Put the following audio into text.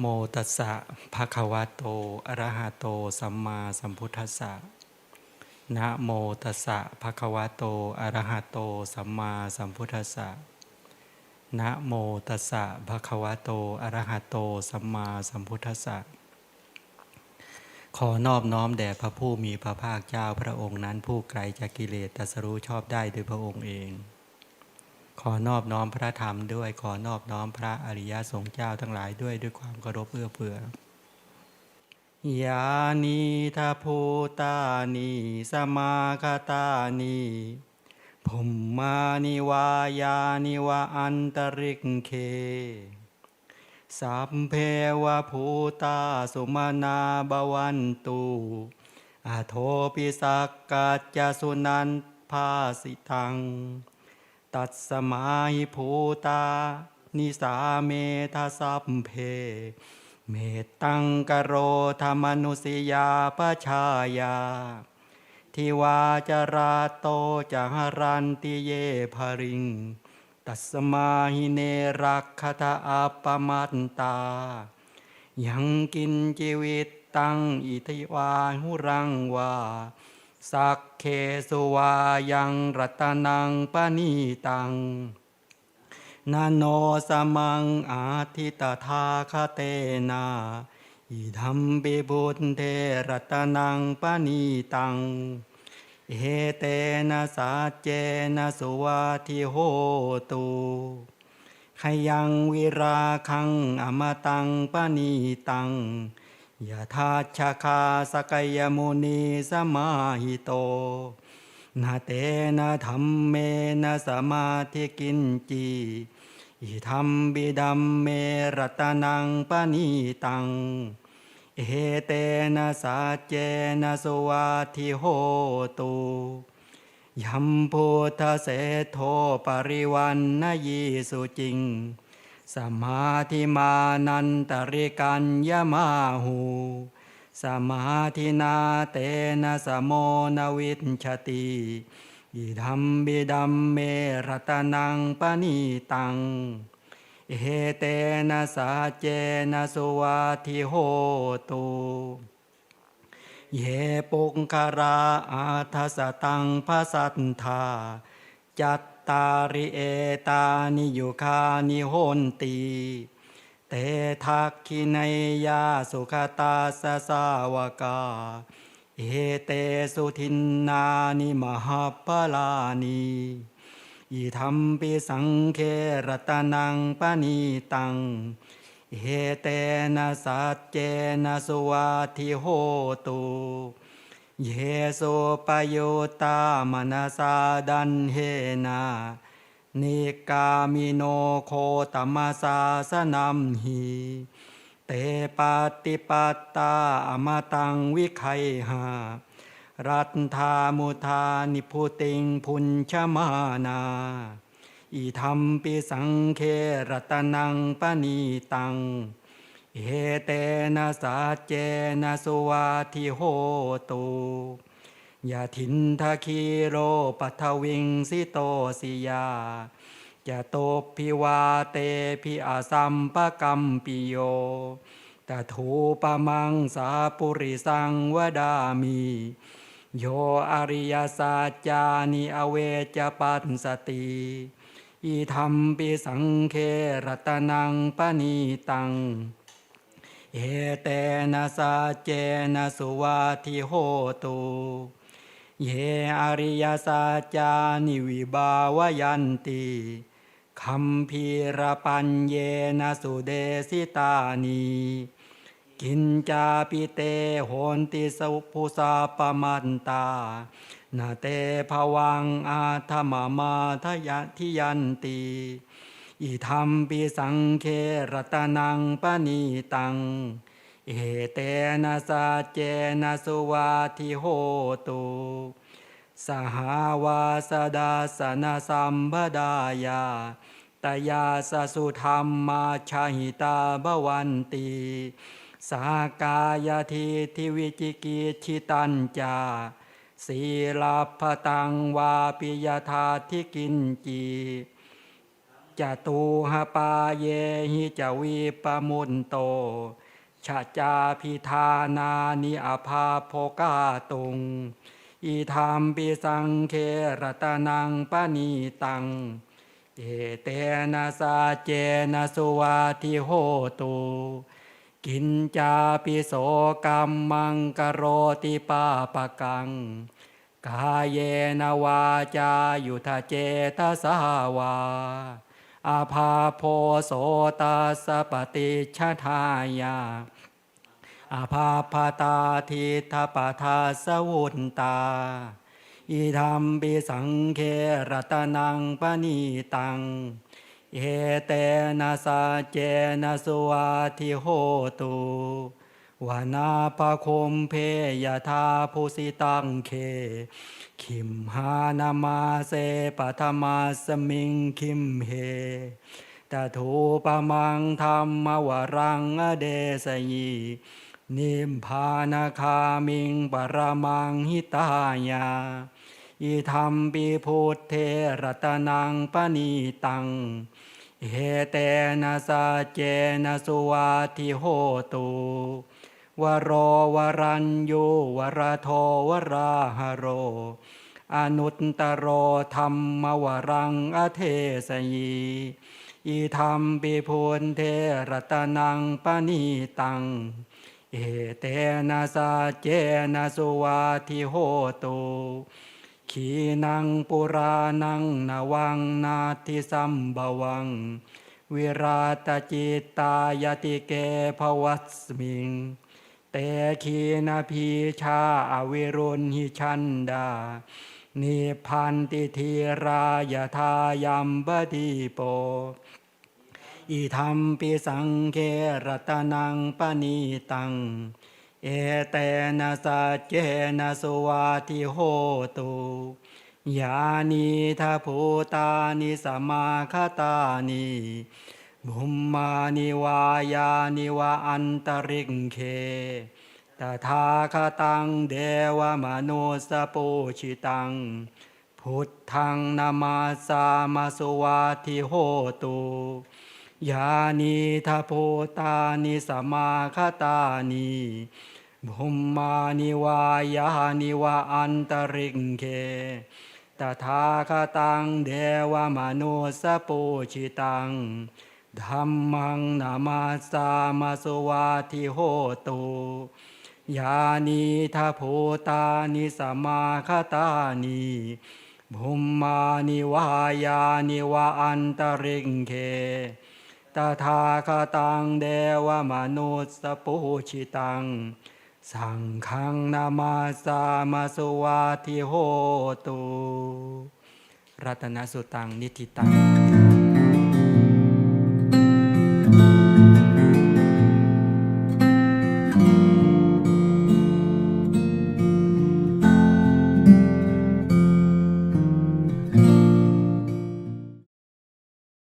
โมตัสสะภะคะวะโต อะระหะโต สัมมาสัมพุทธัสสะ นะโมตัสสะภะคะวะโต อะระหะโต สัมมาสัมพุทธัสสะ นะโมตัสสะภะคะวะโต อะระหะโต สัมมาสัมพุทธัสสะ ขอนอบน้อมแด่พระผู้มีพระภาคเจ้าพระองค์นั้นผู้ไกลจากกิเลสตัสรู้ชอบได้โดยพระองค์เอง ขอนอบน้อมพระธรรมด้วย ขอนอบน้อมพระอริยสงฆ์เจ้าทั้งหลายด้วยด้วยความเคารพเอื้อเฟื้อยานีทาภูตานีสมาคตานีภุมมานิวายานิวาอันตริกเค สัพเพวะภูตาสุมาณาบวันตุอาโทปิสักกัจจสุนันภาสิตัง ตัดสมาหิภูตา นิสาเมทาสัพเพ เมตตังกโรธรรมนุสิยาปชายา ทิวาจาราโตจหรันติเยภริง ตัสมาหิเนรักขตาอัปมัตตา ยังกินชีวิตตังอิทิวาหุรังวา สักเคสุวายังรัตนังปณีตังนาโนสมังอาทิตถาคเตนาอิธัมปิบุตเทรัตนังปณีตังเอเตนะสาเจนะสุวาทิโหตุขยังวิราคังอมตังปณีตัง ยะทาชคาสกยมุนีสมาหิโตนาเตนะธรรมเมนะสมาธิกินจีอิธรรมบิดัมเมรตนังปณีตัง เอเตนะสาเจนะสวาทิโหตุยัมพุทธเสโทปริวันนยีสุจิง สมาธิมานันตริกัญญมาหูสมาธินาเตนะสโมนวิชติอิดัมบิดัมเมรตนังปณีตังเอเตนะสาเจนะสุวาทิโหตุเยปุงคาราอาทัสตังภาสัทธาจัต ตาริเอตานิยุคานิโหนตีเตทักขินยยาสุขตาสสาวกา เอเตสุทินนานิมหาปลานีอิธรรมปิสังเครตนังปณีตัง เอเตนะสัจเจนะสุวาทิโหตุ เยสุปโยตามนาสาดันเฮนานิกามิโนโคตมาสาสนัมหีเตปาติปัตตาอมตังวิไคหา รัตธามุทานิพุติงพุญชมานา อิธรรมปิสังเครตนังปณีตัง เอเตนะสาเจนะสุวาทิโหตุยาทินทาคีโรปัทวิงสิโตสิยาจะโตพิวาเตพิอาสัมปะกัมปิโยตะถูปะมังสาปุริสังวดามี โยอริยสัจจานิอเวจปัสสติอิธรรมปิสังเครตนังปณีตัง เอเตนะสาเจนะสุวาทิโหตุเยอริยสัจานิวิบาวยันติคัมภีรปัญเยนะสุเดสิตานีกินจาปิเตโหนติสุภูสาปมันตานาเตภวังอาธรรมมาทยทิยันติ อิธรรมปิสังเครตนังปณีตัง เอเตนะสาเจนะสุวาทิโหตุสหาวาสดาสนาสัมบดายาตยาสสุธรรมมาชาหิตาบวันติสากายทิทิวิจิกิชิตัญจาศีลพตังวาปิยธาทิกินจี จตูหปาเยหิจวีปมุนโตชาจาพิธานานิอภาโภกาตุง อีธรรมปิสังเครตนังปณีตัง เอเตนะสาเจนะสุวาทิโหตุกินจาปิโสกรรมมังกโรติปาปะกัง กายเยนวาจายุทธเจตสาวา อาภาโพโสตัสปฏิชทายาอาภาพาตาทิทปทาสวุนตา อิธรรมปิสังเครตนังปณีตังเอเตนะสาเจนะสุวาทิโหตุ วานาปะคมเพยทาภูสิตังเคคิมหานามาเสปะธมาสมิงคิมเฮตถูปะมังธรรมวรังอเดสยีนิมพานาคามิงปรมังหิตายาอิธรรมปิพุทเทรตนังปณีตัง เฮเตนะสาเจนะสุวาทิโหตุ วโรวรัญยูวรโทวราหโร อนุตตโรธรรมวรังอเทสยีอิธรรมปิพุนเทรตนังปณีตัง เอเตนะสาเจนะสุวาทิโหตุขีนังปุรานังนวังนาทิสัมบวัง วิราตจิตตายติเกภวัสมิง ตขีนาพีชาอวิรุณหิชันดา นิพันติธีรายทายัมบดีโป อิธรรมปิสังเครตนังปณีตัง เอเตนะสะเจนะสุวาทิโหตุยานีทภูตานิสมมาคตานิ บุมมานิวายานิวาอันตริงเคตถาคตังเดวมโนสปูชิตัง พุทธังนามาสามาสุวาทิโหตุยานีทโพตานิสมมาคตานิบุมมานิวายานิวาอันตริงเคตถาคตังเดวมโนสปูชิตัง ธัมมังนามาสามาสวาทิโหตุยานีทาโพตานิสมมาคตานิบุมมานิวายานิวาอันตริงเคตถาคตังเดวมนุสสปุชิตัง สังฆังนามาสามาสวาทิโหตุรัตนสุตังนิติตัง